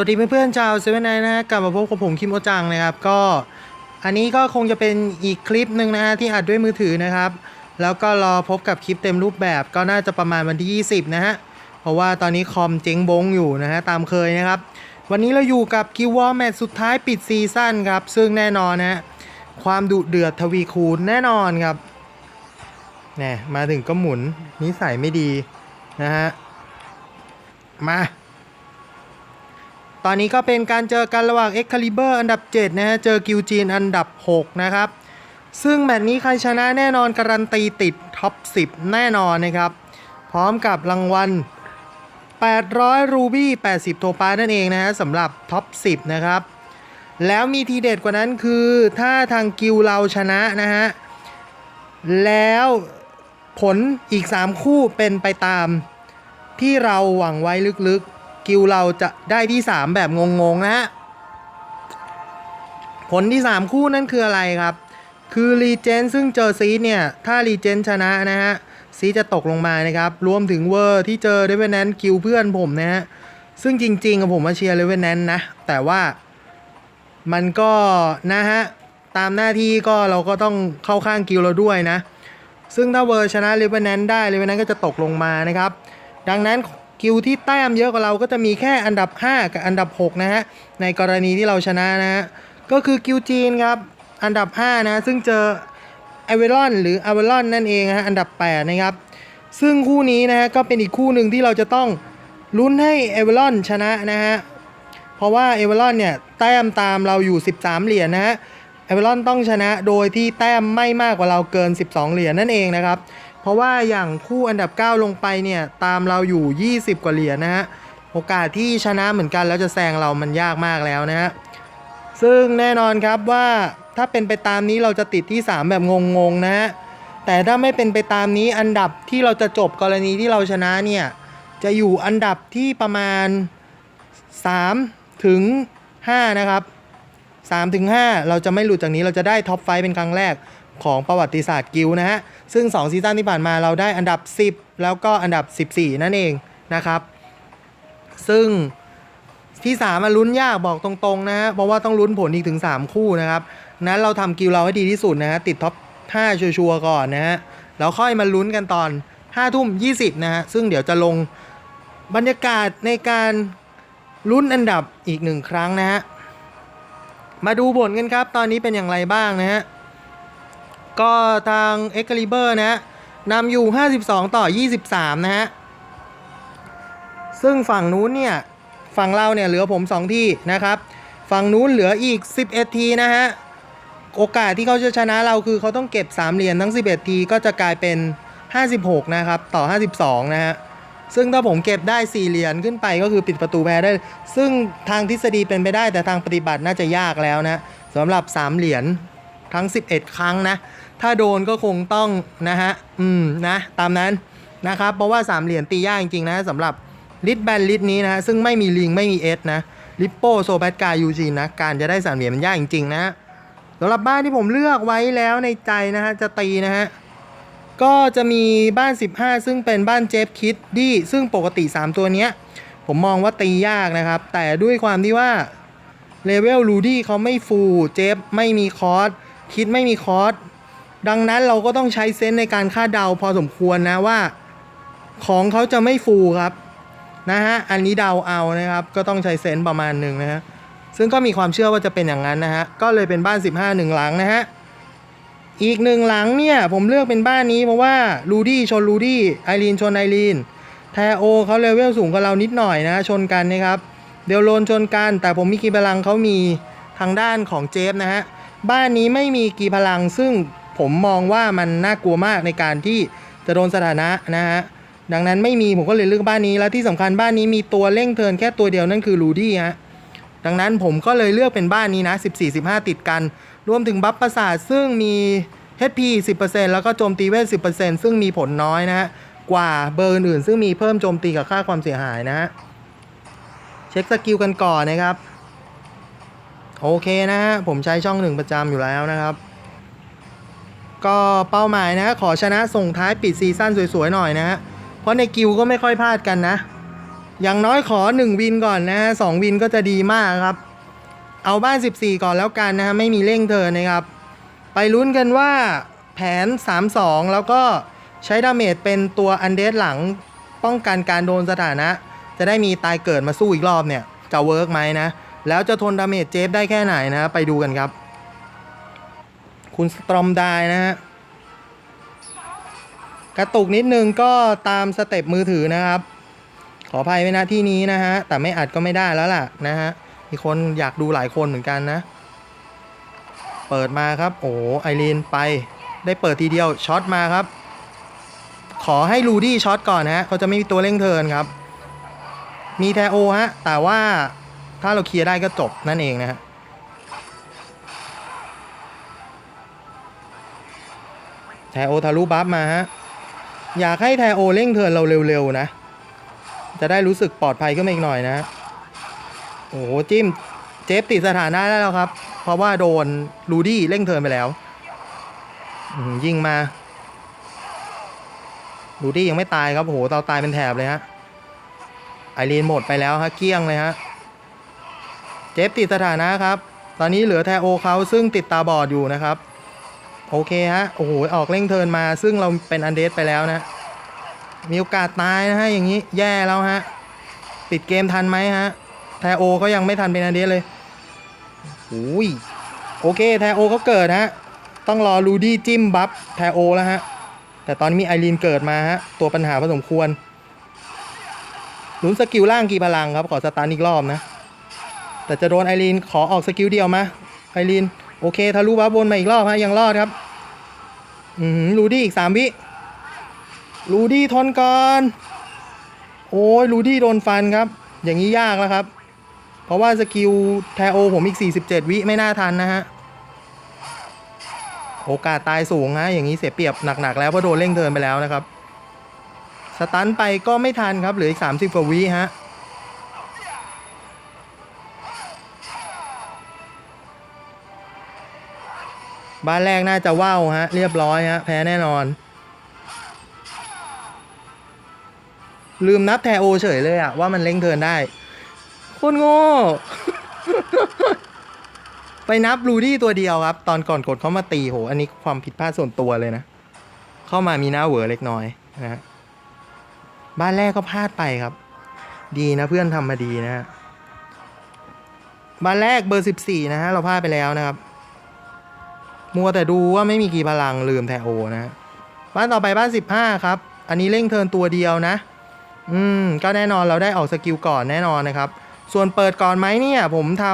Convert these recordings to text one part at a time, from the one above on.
วัสดีเพื่อนๆชาวเซเว่นไนนะฮะกลับมาพบกับผมคิมโอจังนะครับ ก็อันนี้ก็คงจะเป็นอีกคลิปหนึ่งนะฮะที่อัดด้วยมือถือนะครับ แล้วก็รอพบกับคลิปเต็มรูปแบบก็น่าจะประมาณวันที่ 20 นะฮะ เพราะว่าตอนนี้คอมเจ๊งบงอยู่นะฮะตามเคยนะครับ วันนี้เราอยู่กับกิววอลแมตช์สุดท้ายปิดซีซั่นครับ ซึ่งแน่นอนนะฮะความดุเดือดทวีคูณแน่นอนครับแน่มาถึงก็หมุนนิสัยไม่ดีนะฮะมา ตอนนี้ก็เป็นการเจอกันระหว่าง Excalibur อันดับ 7 นะฮะ เจอกิวจีนอันดับ 6 นะครับ ซึ่งแมตช์นี้ใครชนะแน่นอนการันตีติดท็อป 10 แน่นอนนะครับ พร้อมกับรางวัล 800 รูบี้ 80 โทปานั่นเองนะฮะสำหรับท็อป 10 นะครับ แล้วมีทีเด็ดกว่านั้นคือถ้าทางกิวเราชนะนะฮะ แล้วผลอีก 3 คู่เป็นไปตามที่เราหวังไว้ลึกๆ กิวเราจะได้ที่ 3 แบบงงๆนะฮะ ผลที่ 3 คู่นั่นคืออะไรครับ คือรีเจนซึ่งเจอซีดเนี่ย ถ้ารีเจนชนะนะฮะ ซีจะตกลงมานะครับ รวมถึงเวอร์ที่เจอเดเวนแนนกิวเพื่อนผมนะฮะ ซึ่งจริงๆอะผมมาเชียร์เลเวนแนนนะ แต่ว่ามันก็นะฮะ ตามหน้าที่ก็เราก็ต้องเข้าข้างกิวเราด้วยนะ ซึ่งถ้าเวอร์ชนะเลเวนแนนได้เลเวนแนนก็จะตกลงมานะครับ ดังนั้น กิวที่แต้มเยอะกว่าเราก็จะมีแค่อันดับ 5 กับอันดับ 6 นะฮะ ในกรณีที่เราชนะนะฮะ ก็คือกิวจีนครับ อันดับ 5 นะ ซึ่งเจอเอเวลอนหรืออเวลอนนั่นเองนะฮะ อันดับ 8 นะครับ ซึ่งคู่นี้นะฮะก็เป็นอีกคู่หนึ่งที่เราจะต้องลุ้นให้เอเวลอนชนะนะฮะ เพราะว่าเอเวลอนเนี่ยแต้มตามเราอยู่ 13 เหรียญนะฮะเอเวลอนต้องชนะโดยที่แต้มไม่มากกว่าเราเกิน 12 เหรียญนั่นเองนะครับ ราะว่าอย่างคู่อันดับ 9 ลงไปเนี่ยตามเราอยู่ 20 กว่าเหรียญนะฮะโอกาสที่ชนะเหมือนกันแล้วจะแซงเรามันยากมากแล้วนะฮะซึ่งแน่นอนครับว่าถ้าเป็นไปตามนี้เราจะติดที่ 3 แบบงงๆนะฮะแต่ถ้าไม่เป็นไปตามนี้อันดับที่เราจะจบกรณีที่เราชนะเนี่ยจะอยู่อันดับที่ประมาณ 3 ถึง 5 นะครับ3ถึง5เราจะไม่หลุดจากนี้เราจะได้ท็อปไฟเป็นครั้งแรกของประวัติศาสตร์กิลนะฮะ ซึ่ง 2 ซีซั่นที่ผ่านมาเราได้อันดับ 10 แล้วก็อันดับ 14 นั่นเองนะครับ ซึ่งที่3มาลุ้นยากบอกตรงๆนะฮะเพราะว่าต้องลุ้นผลอีกถึง 3 คู่นะครับ นั้นเราทำกิลเราให้ดีที่สุดนะฮะติดท็อป 5 ชัวร์ก่อนนะฮะแล้วค่อยมาลุ้นกันตอน5ทุ่ม20นะฮะซึ่งเดี๋ยวจะลงบรรยากาศในการลุ้นอันดับอีกหนึ่งครั้งนะฮะมาดูผลกันครับ ตอนนี้เป็นอย่างไรบ้างนะฮะ ก็ทาง Excalibur นะฮะนำอยู่ 52 ต่อ 23 นะฮะ ซึ่งฝั่งนู้นเนี่ย ฝั่งเราเนี่ยเหลือผม 2 ที่นะครับ ฝั่งนู้นเหลืออีก 11 ทีนะฮะ โอกาสที่เขาจะชนะเราคือเขาต้องเก็บ 3 เหรียญทั้ง 11 ทีก็จะกลายเป็น 56 นะครับ ต่อ 52 นะฮะ ซึ่งถ้าผมเก็บได้ 4 เหรียญขึ้นไปก็คือปิดประตูแพ้ได้ ซึ่งทางทฤษฎีเป็นไปได้แต่ทางปฏิบัติน่าจะยากแล้วนะสำหรับ 3 เหรียญ ทั้ง 11 ครั้งนะ ถ้าโดนก็คงต้องนะฮะ อืมนะ ตามนั้นนะครับ เพราะว่า3เหรียญตียากจริงๆนะสำหรับลิทแบนลิทนี้นะซึ่งไม่มีลิงไม่มีเอสนะลิปโปโซแบตกายูจีนะ การจะได้3เหรียญมันยากจริงๆนะสำหรับบ้านที่ผมเลือกไว้แล้วในใจนะฮะ จะตีนะฮะ ก็จะมีบ้าน 15 ซึ่งเป็นบ้านเจฟคิดดี้ซึ่งปกติ 3 ตัวเนี้ย ผมมองว่าตียากนะครับ แต่ด้วยความที่ว่าเลเวลรูดี้เขาไม่ฟูเจฟไม่มีคอร์ส คิดไม่มีคอร์สดังนั้นเราก็ต้องใช้เซนส์ในการคาดเดาพอสมควรนะว่า ของเขาจะไม่ฟูครับนะฮะอันนี้เดาเอานะครับ ก็ต้องใช้เซนส์ประมาณหนึ่งนะฮะซึ่งก็มีความเชื่อว่าจะเป็นอย่างนั้นนะฮะก็เลยเป็นบ้าน 15หนึ่งหลังนะฮะอีกหนึ่งหลังเนี่ย ผมเลือกเป็นบ้านนี้เพราะว่าลูดี้ชนลูดี้ไอรีนชนไอรีนแทโอเขาเลเวลสูงกว่าเรานิดหน่อยนะ ชนกันนะครับเดลโลนชนกัน แต่ผมมีกีพลังเขามีทางด้านของเจฟนะฮะ บ้านนี้ไม่มีกีพลังซึ่งผมมองว่ามันน่ากลัวมากในการที่จะโดนสถานะนะฮะดังนั้นไม่มีผมก็เลยเลือกบ้านนี้แล้วที่สำคัญบ้านนี้มีตัวเร่งเทินแค่ตัวเดียวนั่นคือลูดี้ฮะดังนั้นผมก็เลยเลือกเป็นบ้านนี้นะ 14-15 ติดกัน รวมถึงบัฟประสาทซึ่งมี HP 10%แล้วก็โจมตีเวท 10%ซึ่งมีผลน้อยนะฮะกว่าเบอร์อื่นซึ่งมีเพิ่มโจมตีกับค่าความเสียหายนะฮะเช็คสกิลกันก่อนนะครับ โอเคนะฮะผมใช้ช่องหนึ่งประจำอยู่แล้วนะครับ ก็เป้าหมายนะ ขอชนะส่งท้ายปิดซีซั่นสวยๆหน่อยนะฮะเพราะในกิลก็ไม่ค่อยพลาดกันนะ อย่างน้อยขอ 1 วินก่อนนะฮะสองวินก็จะดีมากครับ เอาบ้าน 14 ก่อนแล้วกันนะฮะไม่มีเร่งเทิร์นนะครับ ไปลุ้นกันว่าแผน 3-2 แล้วก็ใช้ดาเมจเป็นตัวอันเดสหลังป้องกันการโดนสถานะ จะได้มีตายเกิดมาสู้อีกรอบเนี่ย จะเวิร์กไหมนะ แล้วจะทนดาเมจเจฟได้แค่ไหนนะ ไปดูกันครับ คุณสตรอมไดนะฮะ กระตุกนิดนึงก็ตามสเต็ปมือถือนะครับ ขออภัยไว้นะที่นี้นะฮะ แต่ไม่อัดก็ไม่ได้แล้วล่ะนะฮะ มีคนอยากดูหลายคนเหมือนกันนะ เปิดมาครับ โอ้ไอรีนไป ได้เปิดทีเดียวช็อตมาครับ ขอให้ลูดี้ช็อตก่อนนะฮะเขาจะไม่มีตัวเร่งเทินครับ มีแทโอฮะ แต่ว่า ถ้าเราเคลียร์ได้ก็จบนั่นเองนะฮะแทโอทะลุบัฟมาฮะ อยากให้แทโอเร่งเทินเราเร็วๆนะ จะได้รู้สึกปลอดภัยขึ้นมาอีกหน่อยนะ โอ้โหจิ้มเจฟติดสถานะได้แล้วครับ เพราะว่าโดนลูดี้เร่งเทินไปแล้วยิงมาลูดี้ยังไม่ตายครับโอ้โหเตาตายเป็นแถบเลยฮะไอรีนหมดไปแล้วฮะเกลี้ยงเลยฮะ เจฟติดสถานะครับ ตอนนี้เหลือแทโอเขาซึ่งติดตาบอดอยู่นะครับ โอเคฮะ โอ้โห ออกเร่งเทินมา ซึ่งเราเป็นอันเดสไปแล้วนะ มีโอกาสตายนะฮะ อย่างนี้แย่แล้วฮะ ปิดเกมทันไหมฮะ แทโอก็ยังไม่ทันเป็นอันเดสเลยอุ้ย โอเค แทโอเขาเกิดฮะ ต้องรอลูดี้จิ้มบัฟแทโอแล้วฮะ แต่ตอนนี้มีไอรีนเกิดมาฮะ ตัวปัญหาพอสมควรหนุนสกิลล่างกี่พลังครับ ขอสตาร์ทอีกรอบนะ แต่จะโดนไอรีนขอออกสกิลเดียวมาไอรีนโอเคทะลุบัฟบนมาอีกรอบฮะยังรอดครับอือหือลูดี้อีกสามวิลูดี้ทนก่อนโอ้ยลูดี้โดนฟันครับ อย่างนี้ยากแล้วครับ เพราะว่าสกิลแทโอผมอีก 47 วิไม่น่าทันนะฮะโอกาสตายสูงฮะอย่างนี้เสียเปรียบหนักๆแล้วเพราะโดนเร่งเทินไปแล้วนะครับ สตันไปก็ไม่ทันครับเหลืออีก 30กว่าวิฮะ บ้านแรกน่าจะว่าวฮะ เรียบร้อยฮะ แพ้แน่นอน ลืมนับแทโอเฉยเลยอะว่ามันเล่งเทินได้คตรโง่ ไปนับรูดี้ตัวเดียวครับ ตอนก่อนกดเขามาตีโห อันนี้ความผิดพลาดส่วนตัวเลยนะ เข้ามามีหน้าเหวอเล็กน้อยนะฮะบ้านแรกก็พลาดไปครับ ดีนะเพื่อนทำมาดีนะฮะบ้านแรกเบอร์สิบสี่นะฮะ เราพลาดไปแล้วนะครับ มัวแต่ดูว่าไม่มีกี่พลังลืมแทโอนะบ้านต่อไปบ้านสิบห้าครับ อันนี้เร่งเทินตัวเดียวนะ อืม ก็แน่นอนเราได้ออกสกิลก่อนแน่นอนนะครับ ส่วนเปิดก่อนไหมเนี่ยผมท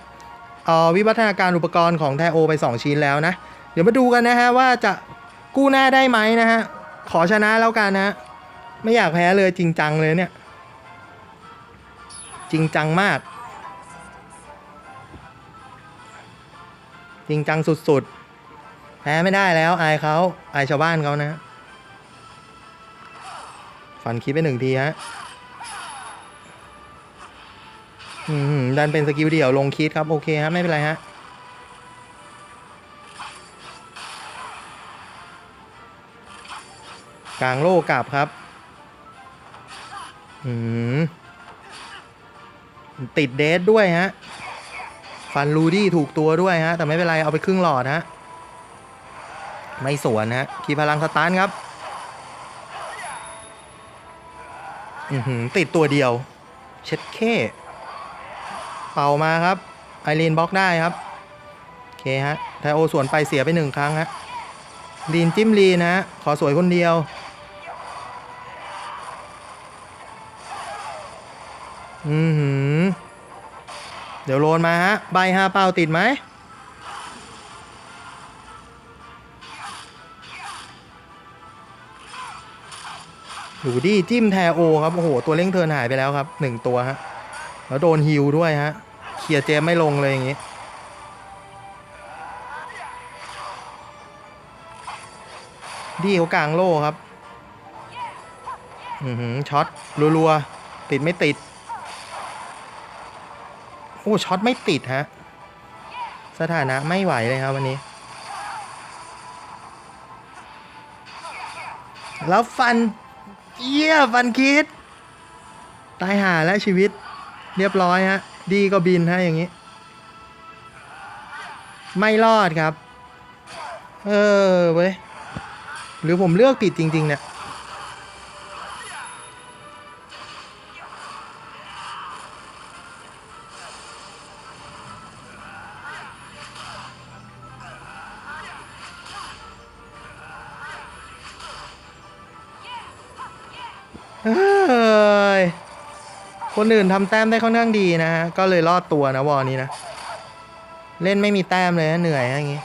ำเอ่อวิวัฒนาการอุปกรณ์ของแทโอไป 2 ชิ้นแล้วนะ เดี๋ยวมาดูกันนะฮะว่าจะกู้หน้าได้ไหมนะฮะ ขอชนะแล้วกันนะ ไม่อยากแพ้เลยจริงจังเลยเนี่ย จริงจังมาก จริงจังสุดๆ แพ้ไม่ได้แล้วอายเขาอายชาวบ้านเขานะฟันคิดไปหนึ่งทีฮะอืมดันเป็นสกิลเดี่ยวลงคิดครับ โอเคฮะไม่เป็นไรฮะกลางโลกลับครับ อืมติดเดทด้วยฮะ ฟันลูดี้ถูกตัวด้วยฮะ แต่ไม่เป็นไร เอาไปครึ่งหลอดฮะ ไม่สวนฮะคีย์พลังสตาร์ทครับอือหือติดตัวเดียว เช็ดเข้เป่ามาครับ ไอรีนบล็อกได้ครับ โอเคฮะ ไทโอสวนไปเสียไปหนึ่งครั้งฮะลีนจิ้มลีนฮะ ขอสวยคนเดียว เดี๋ยวโลนมาฮะ ใบฮาเป้าติดไหมดูดิจิ้มแทโอครับ โอ้โห ตัวเร่งเทินหายไปแล้วครับหนึ่งตัวฮะ แล้วโดนฮิวด้วยฮะเคลียร์เจมไม่ลงเลยอย่างงี้ดีเขากลางโล่ครับ อือหือช็อตรัวๆ ติดไม่ติด อ้ช็อตไม่ติดฮะ สถานะไม่ไหวเลยครับวันนี้ แล้วฟันเยี่ยฟันคิด ตายหาและชีวิต เรียบร้อยฮะ ดีก็บินฮะอย่างนี้ ไม่รอดครับ เออเว้ย หรือผมเลือกผิดจริง ๆ เนี่ย คนอื่นทำแต้มได้ค่อนข้างดีนะฮะ ก็เลยรอดตัวนะวอนี้นะ เล่นไม่มีแต้มเลยนะเหนื่อยฮะอย่างงี้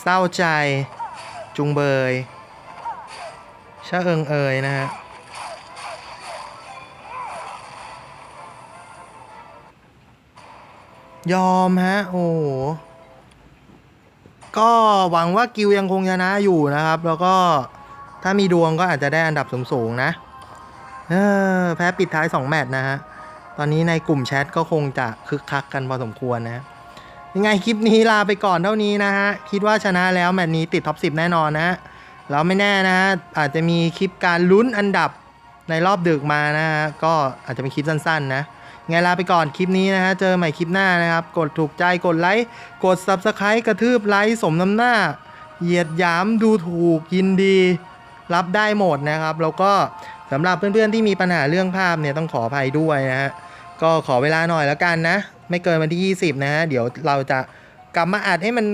เศร้าใจ จุงเบยชะเอิงเอยนะฮะยอมฮะ โอ้โหก็หวังว่ากิวยังคงชนะอยู่นะครับ แล้วก็ถ้ามีดวงก็อาจจะได้อันดับสูงๆนะ เออแพ้ปิดท้าย 2 แมตช์นะฮะ ตอนนี้ในกลุ่มแชทก็คงจะคึกคักกันพอสมควรนะ ยังไงคลิปนี้ลาไปก่อนเท่านี้นะฮะ คิดว่าชนะแล้วแมตช์นี้ติดท็อป 10 แน่นอนนะฮะแล้วไม่แน่นะฮะ อาจจะมีคลิปการลุ้นอันดับในรอบดึกมานะฮะ ก็อาจจะเป็นคลิปสั้นๆ นะยังไงลาไปก่อนคลิปนี้นะฮะ เจอใหม่คลิปหน้านะครับ กดถูกใจกดไลค์ กด Subscribe กระทืบไลค์สมน้ำหน้า เหยียดหยามดูถูกยินดี รับได้หมดนะครับ แล้วก็ สำหรับเพื่อนๆที่มีปัญหาเรื่องภาพเนี่ยต้องขออภัยด้วยนะฮะก็ขอเวลาหน่อยแล้วกันนะ ไม่เกินวันที่ 20 นะฮะเดี๋ยวเราจะกลับมาอัดให้มัน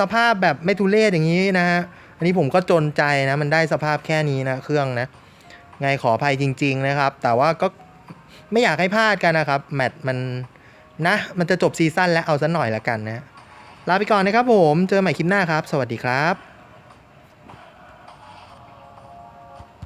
สภาพแบบไม่ทุเรศอย่างนี้นะฮะอันนี้ผมก็จนใจนะมันได้สภาพแค่นี้นะเครื่องนะไงขออภัยจริง ๆนะครับ แต่ว่าก็ไม่อยากให้พลาดกันนะครับแมตช์มันนะมันจะจบซีซั่นแล้วเอาซะหน่อยละกันนะลาไปก่อนนะครับผมเจอใหม่คลิปหน้าครับ สวัสดีครับ